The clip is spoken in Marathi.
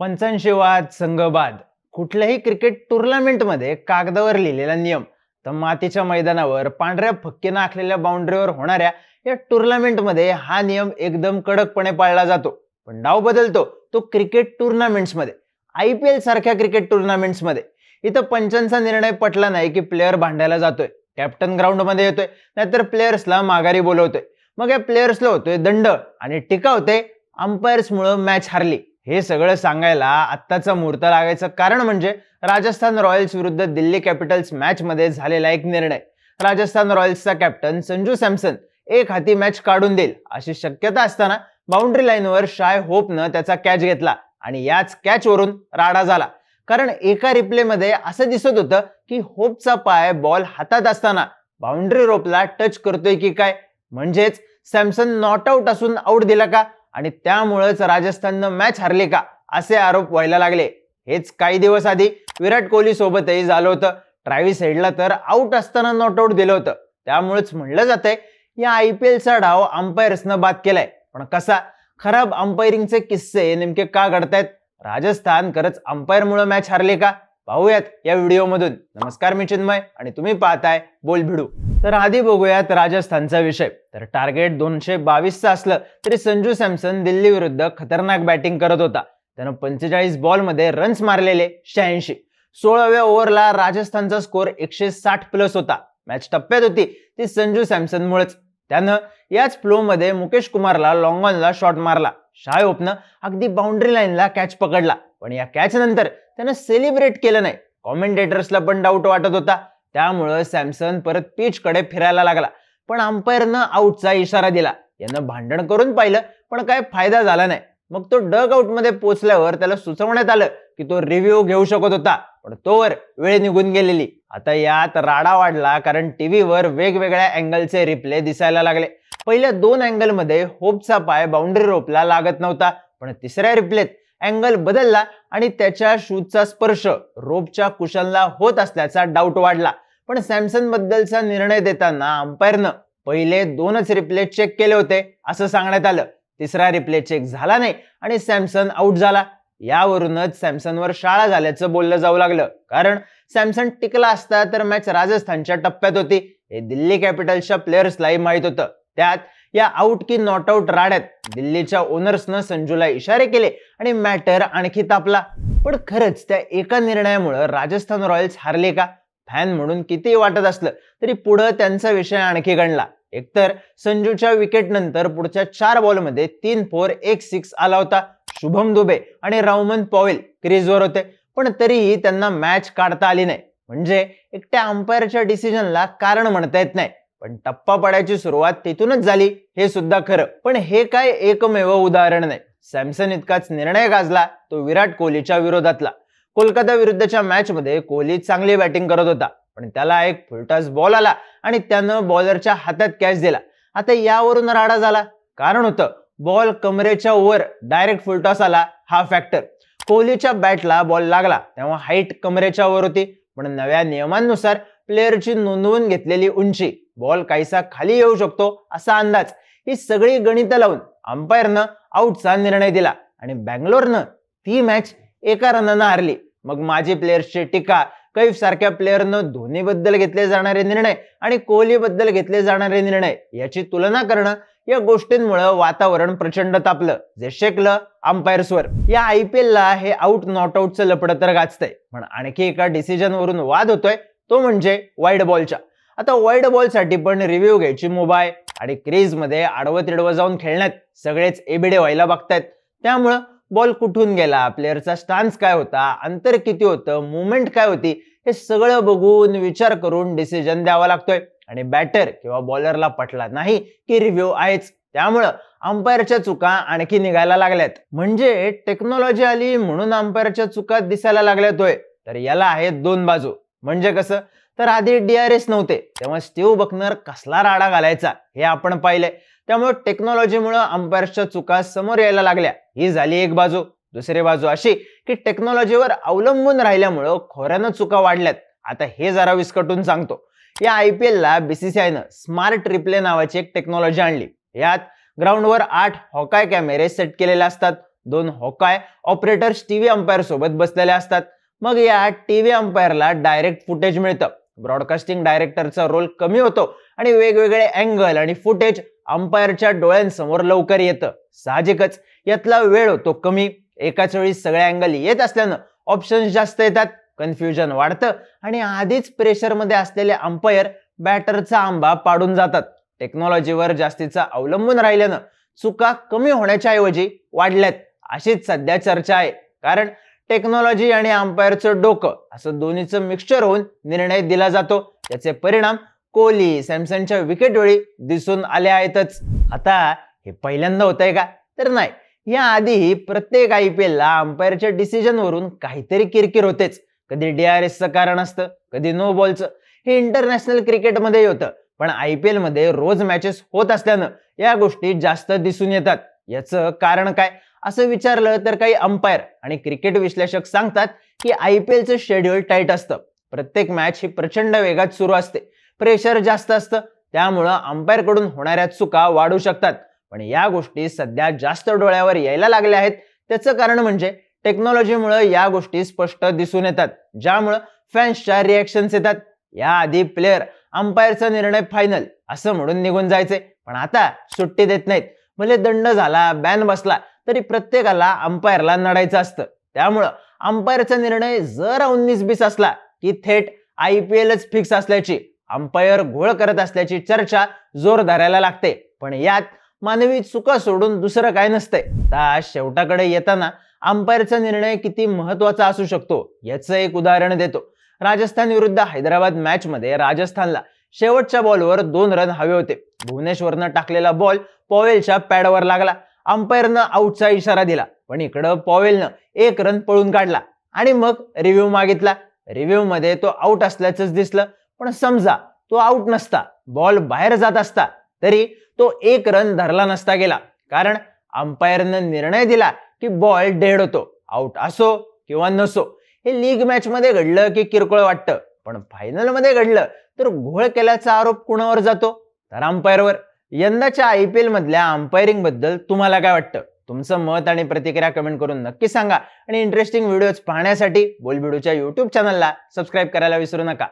पंचांशिवाद संघबाद. कुठल्याही क्रिकेट टुर्नामेंटमध्ये कागदावर लिहिलेला नियम तर मातीच्या मैदानावर पांढऱ्या फक्कीनं आखलेल्या बाउंड्रीवर होणाऱ्या या टुर्नामेंटमध्ये हा नियम एकदम कडकपणे पाळला जातो. पण डाव बदलतो तो क्रिकेट टुर्नामेंट्समध्ये आय पी एल सारख्या क्रिकेट टुर्नामेंट्समध्ये इथं पंचांचा निर्णय पटला नाही की प्लेअर भांडायला जातोय कॅप्टन ग्राउंडमध्ये येतोय नाहीतर प्लेयर्सला माघारी बोलवतोय. मग या प्लेयर्सला होतोय दंड आणि टीका होते अंपायर्समुळं मॅच हारली. हे सगळं सांगायला आत्ताचा मुहूर्त लागायचं कारण म्हणजे राजस्थान रॉयल्स विरुद्ध दिल्ली कॅपिटल्स मॅच मध्ये झालेला एक निर्णय. राजस्थान रॉयल्सचा कॅप्टन संजू सॅमसन एक हाती मॅच काढून देईल अशी शक्यता असताना बाउंड्री लाईनवर शाय होपनं त्याचा कॅच घेतला आणि याच कॅचवरून राडा झाला. कारण एका रिप्लेमध्ये असं दिसत होतं की होपचा पाय बॉल हातात असताना बाउंड्री रोपला टच करतोय की काय? म्हणजेच सॅमसन नॉट आउट असून आउट दिला का? आणि त्यामुळेच राजस्थाननं मॅच हरली का? असे आरोप व्हायला लागले. हेच काही दिवस आधी विराट कोहली सोबतही झालं होतं. ट्रॅव्हिस हेडला तर आउट असताना नॉट आउट दिलं होतं. त्यामुळेच म्हणलं जातंय या आय पी एलचा डाव अंपायर्सनं बाद केलाय. पण कसा? खराब अंपायरिंगचे किस्से नेमके का घडतायत? राजस्थान खरंच अंपायरमुळे मॅच हरले का? पाहूयात या व्हिडिओमधून. नमस्कार मी चिन्मय आणि तुम्ही पाहताय बोल भिडू तर आधी बघूयात राजस्थानचा विषय. तर टार्गेट दोनशे बावीसचं असलं तरी संजू सॅमसन दिल्ली विरुद्ध खतरनाक बॅटिंग करत होता. त्यानं पंचेचाळीस बॉलमध्ये रन्स मारलेले शहाऐंशी. सोळाव्या ओव्हरला राजस्थानचा स्कोर एकशे साठ प्लस होता. मॅच टप्प्यात होती ती संजू सॅमसनमुळेच. त्यानं याच फ्लोमध्ये मुकेश कुमारला लॉंगॉनला शॉट मारला. शाय ओपनं अगदी बाउंड्री लाईनला कॅच पकडला. पण या कॅच नंतर त्यानं सेलिब्रेट केलं नाही. कॉमेंटेटर्सला पण डाऊट वाटत होता. त्यामुळं सॅमसन परत पिचकडे फिरायला लागला. पण अंपायरनं आऊटचा इशारा दिला. यानं भांडण करून पाहिलं पण काय फायदा झाला नाही. मग तो डग आउट पोचल्यावर त्याला सुचवण्यात आलं की तो रिव्ह्यू घेऊ शकत होता. पण तोवर वेळ निघून गेलेली. आता यात राडा वाढला कारण टीव्हीवर वेगवेगळ्या अँगलचे रिप्ले दिसायला लागले. पहिल्या दोन अँगलमध्ये होपचा पाय बाउंड्री रोपला लागत नव्हता पण तिसऱ्या रिप्लेत अँगल बदलला आणि त्याच्या शूजचा स्पर्श रोपच्या कुशनला होत असल्याचा डाऊट वाढला. पण सॅमसन बद्दलचा निर्णय देताना अंपायरनं पहिले दोनच रिप्ले चेक केले होते असं सांगण्यात आलं. तिसरा रिप्ले चेक झाला नाही आणि सॅमसन आउट झाला. यावरूनच सॅमसनवर शाळा झाल्याचं बोललं जाऊ लागलं. कारण सॅमसन टिकला असता तर मॅच राजस्थानच्या टप्प्यात होती. हे दिल्ली कॅपिटल्सच्या प्लेयर्सलाही माहीत होतं. त्यात या आउट की नॉट आउट राड्यात दिल्लीच्या ओनर्सनं संजूला इशारे केले आणि मॅटर आणखी तापला. पण खरंच त्या एका निर्णयामुळे राजस्थान रॉयल्स हारले का? फॅन म्हणून किती वाटत असलं तरी पुढं त्यांचा विषय आणखी गणला एकतर संजूच्या विकेट नंतर पुढच्या चार बॉलमध्ये तीन फोर एक सिक्स आला होता शुभम दुबे आणि रावमन पॉवेल क्रीजवर होते. पण तरीही त्यांना मॅच काढता आली नाही. म्हणजे एकट्या अंपायरच्या डिसिजनला कारण म्हणता येत नाही. पण टप्पा पडायची सुरुवात तिथूनच झाली हे सुद्धा खरं. पण हे काय एकमेव उदाहरण नाही सॅमसन इतकाच निर्णय गाजला तो विराट कोहलीच्या विरोधातला. कोलकाता विरुद्धच्या मॅचमध्ये कोहली चांगली बॅटिंग करत होता पण त्याला एक फुलटॉस बॉल आला आणि त्यानं बॉलरच्या हातात कॅच दिला. आता यावरून राडा झाला. कारण होतं बॉल कमरेच्या वर डायरेक्ट फुलटॉस आला हा फॅक्टर कोहलीच्या बॅटला बॉल लागला तेव्हा हाईट कमरेच्या वर होती पण नव्या नियमांनुसार प्लेअरची नोंदवून घेतलेली उंची. बॉल काहीसा खाली येऊ शकतो असा अंदाज. ही सगळी गणितं लावून अंपायरनं आऊटचा निर्णय दिला आणि बँगलोरनं ती मॅच एका रनानं हारली. मग माजी प्लेयर्सची टीका कैफ सारख्या प्लेअरनं धोनीबद्दल घेतले जाणारे निर्णय आणि कोहलीबद्दल घेतले जाणारे निर्णय याची तुलना करणं या गोष्टींमुळं वातावरण प्रचंड तापलं. जे शेकलं अंपायर्सवर. या आय पी एलला हे आउट नॉट आउटचं लपडं तर गाजतंय. पण आणखी एका डिसिजन वरून वाद होतोय तो म्हणजे वाईड बॉलच्या आता वर्ल्ड बॉलसाठी पण रिव्ह्यू घ्यायची मोबाईल आणि क्रीजमध्ये आडवं तिडवं जाऊन खेळण्यात सगळेच एबिडे व्हायला बघतायत. त्यामुळं बॉल कुठून गेला? प्लेअरचा स्टान्स काय होता? अंतर किती होतं? मुवमेंट काय होती? हे सगळं बघून विचार करून डिसिजन द्यावा लागतोय. आणि बॅटर किंवा बॉलरला पटला नाही की रिव्ह्यू आहेच. त्यामुळं अंपायरच्या चुका आणखी निघायला लागल्यात. म्हणजे टेक्नॉलॉजी आली म्हणून अंपायरच्या चुका दिसायला लागल्यात होय. तर याला आहेत दोन बाजू. म्हणजे कसं? तर आधी डीआरएस नव्हते. तेव्हा स्टीव्ह बकनर कसला राडा घालायचा हे आपण पाहिलंय. त्यामुळे टेक्नॉलॉजीमुळे अंपायर्सच्या चुका समोर यायला लागल्या. ही झाली एक बाजू. दुसरी बाजू अशी की टेक्नॉलॉजीवर अवलंबून राहिल्यामुळं खोऱ्यानं चुका वाढल्यात. आता हे जरा विस्कटून सांगतो. या आय पी एलला बीसीसीआयनं स्मार्ट रिप्ले नावाची एक टेक्नॉलॉजी आणली. यात ग्राउंडवर आठ हॉकाय कॅमेरे सेट केलेले असतात. दोन हॉकाय ऑपरेटर्स टीव्ही अंपायर सोबत बसलेले असतात. मग या टीव्ही अंपायरला डायरेक्ट फुटेज मिळतं. ब्रॉडकास्टिंग डायरेक्टरचा रोल कमी होतो आणि वेगवेगळे अँगल आणि फुटेज अंपायरच्या डोळ्यांसमोर लवकर येतं. साहजिकच यातला वेळ होतो कमी. एकाच वेळी सगळे अँगल येत असल्यानं ऑप्शन्स जास्त येतात कन्फ्युजन वाढतं आणि आधीच प्रेशरमध्ये असलेले अंपायर बॅटरचा आंबा पाडून जातात. टेक्नॉलॉजीवर जास्तीचा अवलंबून राहिल्यानं चुका कमी होण्याच्या ऐवजी वाढल्यात. अशीच सध्या चर्चा आहे. कारण टेक्नॉलॉजी आणि अंपायरचं डोकं असं दोन्हीचं मिक्सचर होऊन निर्णय दिला जातो. याचे परिणाम कोहली सॅमसनच्या विकेट वेळी दिसून आले आहेतच. आता हे पहिल्यांदा होत आहे का? तर नाही. याआधीही प्रत्येक आय पी एलला अंपायरच्या डिसिजनवरून काहीतरी किरकिर होतेच. कधी डी आर एसचं कारण असतं कधी नो बॉलचं हे इंटरनॅशनल क्रिकेटमध्येही होतं. पण आय पी एलमध्ये रोज मॅचेस होत असल्यानं या गोष्टी जास्त दिसून येतात. याचं कारण काय? असं विचारलं तर काही अंपायर आणि क्रिकेट विश्लेषक सांगतात की आय पी एलचं शेड्यूल टाईट असतं. प्रत्येक मॅच ही प्रचंड वेगात सुरू असते. प्रेशर जास्त असतं. त्यामुळं अंपायरकडून होणाऱ्या चुका वाढू शकतात. पण या गोष्टी सध्या जास्त डोळ्यावर यायला लागल्या आहेत. त्याचं कारण म्हणजे टेक्नॉलॉजीमुळे या गोष्टी स्पष्ट दिसून येतात. ज्यामुळं फॅन्सच्या रिॲक्शन्स येतात. याआधी प्लेअर अंपायरचा निर्णय फायनल असं म्हणून निघून जायचे. पण आता सुट्टी देत नाहीत. भले दंड झाला बॅन बसला तरी प्रत्येकाला अंपायरला नडायचं असतं. त्यामुळं अंपायरचा निर्णय जर उन्नीस बीस असला की थेट आय पी एलच फिक्स असल्याची अंपायर घोळ करत असल्याची चर्चा जोर धरायला लागते. पण यात मानवी चुका सोडून दुसरं काय नसतंय. आता शेवटाकडे येताना अंपायरचा निर्णय किती महत्त्वाचा असू शकतो याचं एक उदाहरण देतो. राजस्थान विरुद्ध हैदराबाद मॅचमध्ये राजस्थानला शेवटच्या बॉलवर दोन रन हवे होते. भुवनेश्वरनं टाकलेला बॉल पॉवेलच्या पॅडवर लागला. अंपायरनं आऊटचा इशारा दिला. पण इकडं पॉवेलनं एक रन पळून काढला. आणि मग रिव्ह्यू मागितला. रिव्ह्यू मध्ये तो आऊट असल्याचंच दिसलं. पण समजा तो आऊट नसता बॉल बाहेर जात असता तरी तो एक रन धरला नसता गेला. कारण अंपायरनं निर्णय दिला की बॉल डेड होतो. आऊट असो किंवा नसो. हे लीग मॅच मध्ये घडलं की किरकोळ वाटतं. पण फायनलमध्ये घडलं तर घोळ केल्याचा आरोप कुणावर जातो? तर अंपायरवर यंदाच्या आय पी एलमधल्या अंपायरिंगबद्दल तुम्हाला काय वाटतं? तुमचं मत आणि प्रतिक्रिया कमेंट करून नक्की सांगा. आणि इंटरेस्टिंग व्हिडिओज पाहण्यासाठी बोलबिडूच्या युट्यूब चॅनलला सबस्क्राईब करायला विसरू नका.